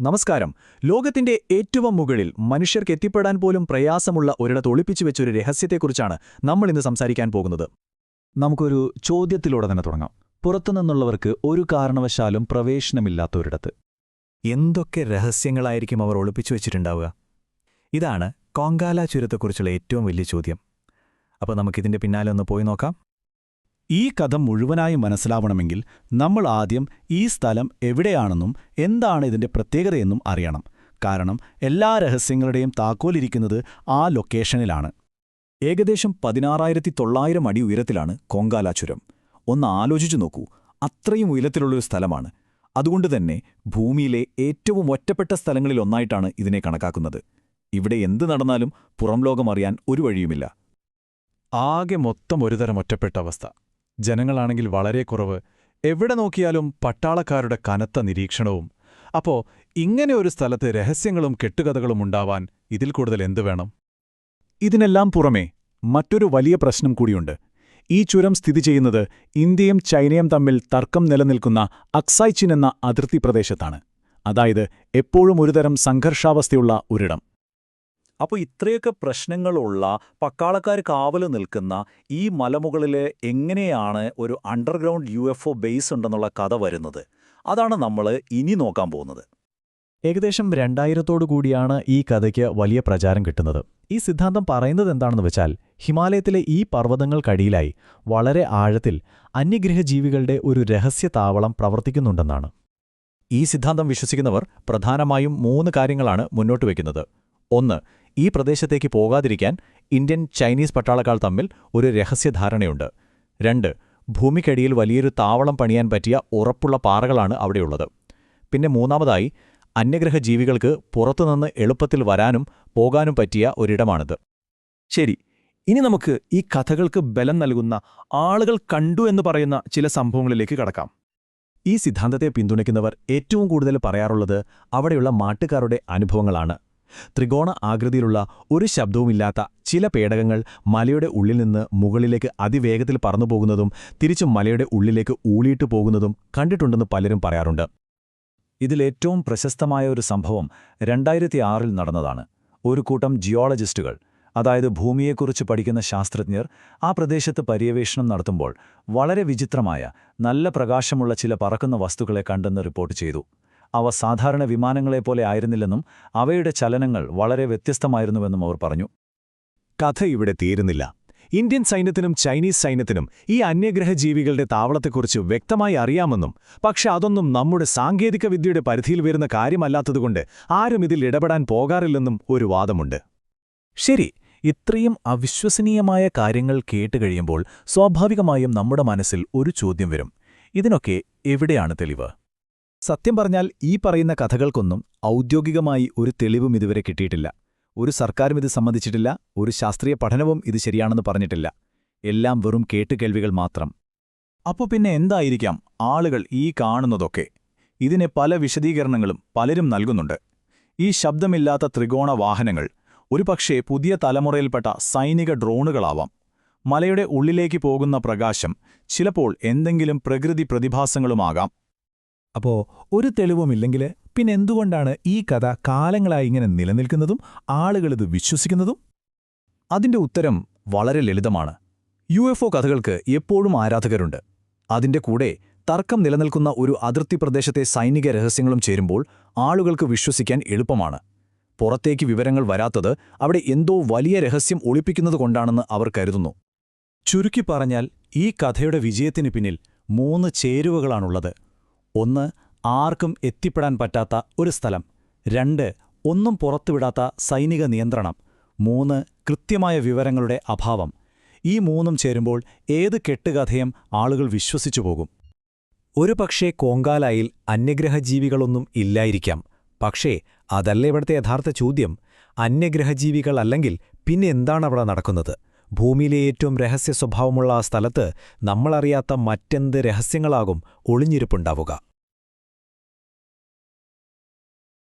നമസ്കാരം. ലോകത്തിന്റെ ഏറ്റവും മുകളിൽ മനുഷ്യർക്ക് എത്തിപ്പെടാൻ പോലും പ്രയാസമുള്ള ഒരിടത്ത് ഒളിപ്പിച്ചു വെച്ചൊരു രഹസ്യത്തെക്കുറിച്ചാണ് നമ്മൾ ഇന്ന് സംസാരിക്കാൻ പോകുന്നത്. നമുക്കൊരു ചോദ്യത്തിലൂടെ തന്നെ തുടങ്ങാം. പുറത്തുനിന്നുള്ളവർക്ക് ഒരു കാരണവശാലും പ്രവേശനമില്ലാത്ത ഒരിടത്ത്. എന്തൊക്കെ രഹസ്യങ്ങളായിരിക്കും അവർ ഒളിപ്പിച്ചു വെച്ചിട്ടുണ്ടാവുക? ഇതാണ് കോങ്കാല ചുരത്തെക്കുറിച്ചുള്ള ഏറ്റവും വലിയ ചോദ്യം. അപ്പോൾ നമുക്കിതിന്റെ പിന്നാലെ ഒന്ന് പോയി നോക്കാം. ഈ കഥ മുഴുവനായി മനസ്സിലാവണമെങ്കിൽ നമ്മൾ ആദ്യം ഈ സ്ഥലം എവിടെയാണെന്നും എന്താണ് ഇതിന്റെ പ്രത്യേകതയെന്നും അറിയണം. കാരണം എല്ലാ രഹസ്യങ്ങളുടെയും താക്കോലിരിക്കുന്നത് ആ ലൊക്കേഷനിലാണ്. ഏകദേശം പതിനാറായിരത്തി തൊള്ളായിരം അടി ഉയരത്തിലാണ് കോങ്കാല ചുരം ഒന്ന് ആലോചിച്ചു നോക്കൂ അത്രയും ഉയരത്തിലുള്ളൊരു സ്ഥലമാണ്. അതുകൊണ്ട് തന്നെ ഭൂമിയിലെ ഏറ്റവും ഒറ്റപ്പെട്ട സ്ഥലങ്ങളിലൊന്നായിട്ടാണ് ഇതിനെ കണക്കാക്കുന്നത്. ഇവിടെ എന്ത് നടന്നാലും പുറംലോകമറിയാൻ ഒരു വഴിയുമില്ല. ആകെ മൊത്തം ഒരുതരം ഒറ്റപ്പെട്ട അവസ്ഥ. ജനങ്ങളാണെങ്കിൽ വളരെ കുറവ്. എവിടെ നോക്കിയാലും പട്ടാളക്കാരുടെ കനത്ത നിരീക്ഷണവും. അപ്പോ ഇങ്ങനെ ഒരു സ്ഥലത്ത് രഹസ്യങ്ങളും കെട്ടുകഥകളും ഉണ്ടാവാൻ ഇതിൽ കൂടുതൽ എന്തു വേണം? ഇതിനെല്ലാം പുറമേ മറ്റൊരു വലിയ പ്രശ്നം കൂടിയുണ്ട്. ഈ ചുരം സ്ഥിതി ചെയ്യുന്നത് ഇന്ത്യയും ചൈനയും തമ്മിൽ തർക്കം നിലനിൽക്കുന്ന അക്സൈച്ചിൻ എന്ന അതിർത്തി പ്രദേശത്താണ്. അതായത് എപ്പോഴും ഒരുതരം സംഘർഷാവസ്ഥയുള്ള ഒരിടം. അപ്പോൾ ഇത്രയൊക്കെ പ്രശ്നങ്ങളുള്ള പക്കാളക്കാർ കാവൽ നിൽക്കുന്ന ഈ മലമുകളിൽ എങ്ങനെയാണ് ഒരു underground U F O base ഉണ്ടെന്നുള്ള കഥ വരുന്നത്? അതാണ് നമ്മൾ ഇനി നോക്കാൻ പോകുന്നത്. ഏകദേശം രണ്ടായിരത്തോടു കൂടിയാണ് ഈ കഥയ്ക്ക് വലിയ പ്രചാരം കിട്ടുന്നത്. ഈ സിദ്ധാന്തം പറയുന്നത് എന്താണെന്ന് വെച്ചാൽ ഹിമാലയത്തിലെ ഈ പർവതങ്ങൾക്കടിയിലായി വളരെ ആഴത്തിൽ അന്യഗ്രഹജീവികളുടെ ഒരു രഹസ്യ താവളം പ്രവർത്തിക്കുന്നുണ്ടെന്നാണ്. ഈ സിദ്ധാന്തം വിശ്വസിക്കുന്നവർ പ്രധാനമായും മൂന്ന് കാര്യങ്ങളാണ് മുന്നോട്ട് വയ്ക്കുന്നത് ഒന്ന് ഈ പ്രദേശത്തേക്ക് പോകാതിരിക്കാൻ ഇന്ത്യൻ ചൈനീസ് പട്ടാളക്കാർ തമ്മിൽ ഒരു രഹസ്യധാരണയുണ്ട്. രണ്ട് ഭൂമിക്കടിയിൽ വലിയൊരു താവളം പണിയാൻ പറ്റിയ ഉറപ്പുള്ള പാറകളാണ് അവിടെയുള്ളത്. പിന്നെ മൂന്നാമതായി അന്യഗ്രഹ ജീവികൾക്ക് പുറത്തുനിന്ന് എളുപ്പത്തിൽ വരാനും പോകാനും പറ്റിയ ഒരിടമാണിത്. ശരി ഇനി നമുക്ക് ഈ കഥകൾക്ക് ബലം നൽകുന്ന ആളുകൾ കണ്ടു എന്ന് പറയുന്ന ചില സംഭവങ്ങളിലേക്ക് കടക്കാം. ഈ സിദ്ധാന്തത്തെ പിന്തുണയ്ക്കുന്നവർ ഏറ്റവും കൂടുതൽ പറയാറുള്ളത് അവിടെയുള്ള മാട്ടുകാരുടെ അനുഭവങ്ങളാണ്. ത്രികോണ ആകൃതിയിലുള്ള ഒരു ശബ്ദവുമില്ലാത്ത ചില പേടകങ്ങൾ മലയുടെ ഉള്ളിൽ നിന്ന് മുകളിലേക്ക് അതിവേഗത്തിൽ പറന്നുപോകുന്നതും തിരിച്ചും മലയുടെ ഉള്ളിലേക്ക് ഊളിയിട്ടു പോകുന്നതും കണ്ടിട്ടുണ്ടെന്ന് പലരും പറയാറുണ്ട്. ഇതിലേറ്റവും പ്രശസ്തമായ ഒരു സംഭവം രണ്ടായിരത്തി ആറിൽ നടന്നതാണ്. ഒരു കൂട്ടം ജിയോളജിസ്റ്റുകൾ അതായത് ഭൂമിയെക്കുറിച്ച് പഠിക്കുന്ന ശാസ്ത്രജ്ഞർ ആ പ്രദേശത്ത് പര്യവേഷണം നടത്തുമ്പോൾ വളരെ വിചിത്രമായ നല്ല പ്രകാശമുള്ള ചില പറക്കുന്ന വസ്തുക്കളെ കണ്ടെന്ന് റിപ്പോർട്ട് ചെയ്തു. അവ സാധാരണ വിമാനങ്ങളെപ്പോലെ ആയിരുന്നില്ലെന്നും അവയുടെ ചലനങ്ങൾ വളരെ വ്യത്യസ്തമായിരുന്നുവെന്നും അവർ പറഞ്ഞു. കഥ ഇവിടെ തീരുന്നില്ല. ഇന്ത്യൻ സൈന്യത്തിനും ചൈനീസ് സൈന്യത്തിനും ഈ അന്യഗ്രഹജീവികളുടെ താവളത്തെക്കുറിച്ച് വ്യക്തമായി അറിയാമെന്നും പക്ഷെ അതൊന്നും നമ്മുടെ സാങ്കേതിക വിദ്യയുടെ പരിധിയിൽ വരുന്ന കാര്യമല്ലാത്തതുകൊണ്ട് ആരും ഇതിൽ ഇടപെടാൻ പോകാറില്ലെന്നും ഒരു വാദമുണ്ട്. ശരി ഇത്രയും അവിശ്വസനീയമായ കാര്യങ്ങൾ കേട്ടുകഴിയുമ്പോൾ സ്വാഭാവികമായും നമ്മുടെ മനസ്സിൽ ഒരു ചോദ്യം വരും. ഇതിനൊക്കെ എവിടെയാണ് തെളിവ്? സത്യം പറഞ്ഞാൽ ഈ പറയുന്ന കഥകൾക്കൊന്നും ഔദ്യോഗികമായി ഒരു തെളിവും ഇതുവരെ കിട്ടിയിട്ടില്ല. ഒരു സർക്കാരും ഇത് സമ്മതിച്ചിട്ടില്ല ഒരു ശാസ്ത്രീയ പഠനവും ഇത് ശരിയാണെന്ന് പറഞ്ഞിട്ടില്ല. എല്ലാം വെറും കേട്ടുകേൾവികൾ മാത്രം. അപ്പോൾ പിന്നെ എന്തായിരിക്കാം ആളുകൾ ഈ കാണുന്നതൊക്കെ? ഇതിനെ പല വിശദീകരണങ്ങളും പലരും നൽകുന്നുണ്ട്. ഈ ശബ്ദമില്ലാത്ത ത്രികോണ വാഹനങ്ങൾ ഒരുപക്ഷേ പുതിയ തലമുറയിൽപ്പെട്ട സൈനിക ഡ്രോണുകളാവാം. മലയുടെ ഉള്ളിലേക്ക് പോകുന്ന പ്രകാശം ചിലപ്പോൾ എന്തെങ്കിലും പ്രകൃതി പ്രതിഭാസങ്ങളുമാകാം. അപ്പോ ഒരു തെളിവുമില്ലെങ്കിൽ പിന്നെ എന്തുകൊണ്ടാണ് ഈ കഥ കാലങ്ങളായി ഇങ്ങനെ നിലനിൽക്കുന്നതും ആളുകളിത് വിശ്വസിക്കുന്നതും? അതിന്റെ ഉത്തരം വളരെ ലളിതമാണ്. യു എഫ് കഥകൾക്ക് എപ്പോഴും ആരാധകരുണ്ട്. അതിന്റെ കൂടെ തർക്കം നിലനിൽക്കുന്ന ഒരു അതിർത്തി പ്രദേശത്തെ സൈനിക രഹസ്യങ്ങളും ചേരുമ്പോൾ ആളുകൾക്ക് വിശ്വസിക്കാൻ എളുപ്പമാണ്. പുറത്തേക്ക് വിവരങ്ങൾ വരാത്തത് അവിടെ എന്തോ വലിയ രഹസ്യം ഒളിപ്പിക്കുന്നതുകൊണ്ടാണെന്ന് അവർ കരുതുന്നു. ചുരുക്കി പറഞ്ഞാൽ ഈ കഥയുടെ വിജയത്തിന് പിന്നിൽ മൂന്ന് ചേരുവകളാണുള്ളത്. ഒന്ന് ആർക്കും എത്തിപ്പെടാൻ പറ്റാത്ത ഒരു സ്ഥലം. രണ്ട് ഒന്നും പുറത്തുവിടാത്ത സൈനിക നിയന്ത്രണം. മൂന്ന് കൃത്യമായ വിവരങ്ങളുടെ അഭാവം. ഈ മൂന്നും ചേരുമ്പോൾ ഏത് കെട്ടുകഥയും ആളുകൾ വിശ്വസിച്ചു പോകും. ഒരു പക്ഷേ കോങ്കാലായിൽ അന്യഗ്രഹജീവികളൊന്നും ഇല്ലായിരിക്കാം. പക്ഷേ അതല്ല ഇവിടുത്തെ യഥാർത്ഥ ചോദ്യം. അന്യഗ്രഹജീവികളല്ലെങ്കിൽ പിന്നെ എന്താണവിടെ നടക്കുന്നത്? ഭൂമിയിലെ ഏറ്റവും രഹസ്യ സ്വഭാവമുള്ള ആ സ്ഥലത്ത് നമ്മളറിയാത്ത മറ്റെന്ത് രഹസ്യങ്ങളാകും ഒളിഞ്ഞിരിപ്പുണ്ടാവുക.